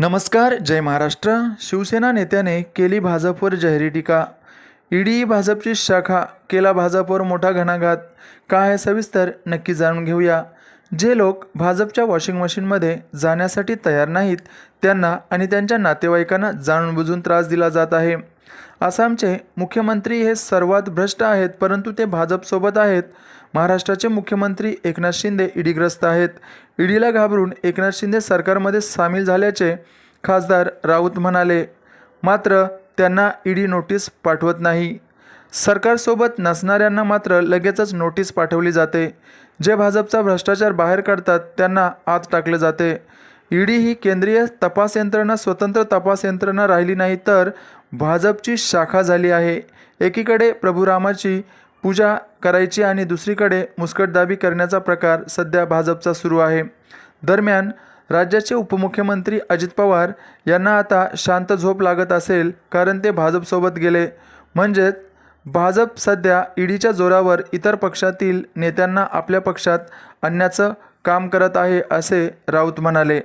नमस्कार जय महाराष्ट्र. शिवसेना नेत्याने केली भाजपवर जाहिरी टीका. ईडी भाजपची शाखा केला भाजपवर मोठा घणाघात. काय आहे सविस्तर नक्की जाणून घेऊया. जे लोक भाजपच्या वॉशिंग मशीनमध्ये जाण्यासाठी तयार नाहीत त्यांना आणि त्यांच्या नातेवाईकांना जाणून बुजून त्रास दिला जात आहे. आसामचे मुख्यमंत्री हे सर्वात भ्रष्ट आहेत परंतु ते भाजपसोबत आहेत. महाराष्ट्राचे मुख्यमंत्री एकनाथ शिंदे ईडीग्रस्त आहेत. ईडीला घाबरून एकनाथ शिंदे सरकारमध्ये सामील झाल्याचे खासदार राऊत म्हणाले. मात्र त्यांना ईडी नोटीस पाठवत नाही. सरकारसोबत नसणाऱ्यांना मात्र लगेचच नोटीस पाठवली जाते. जे भाजपचा भ्रष्टाचार बाहेर काढतात त्यांना आत टाकले जाते. ईडी ही केंद्रीय तपास यंत्रणा स्वतंत्र तपास यंत्रणा राहिली नाही तर भाजपची शाखा झाली आहे. एकीकडे प्रभू रामाची पूजा करायची आणि दुसरीकडे मुस्कटदाबी करण्याचा प्रकार सध्या भाजपचा सुरू आहे. दरम्यान राज्याचे उपमुख्यमंत्री अजित पवार यांना आता शांत झोप लागत असेल कारण ते भाजपसोबत गेले. म्हणजेच भाजप सध्या ईडीच्या जोरावर इतर पक्षातील नेत्यांना आपल्या पक्षात आणण्याचं काम करत आहे असे राऊत म्हणाले.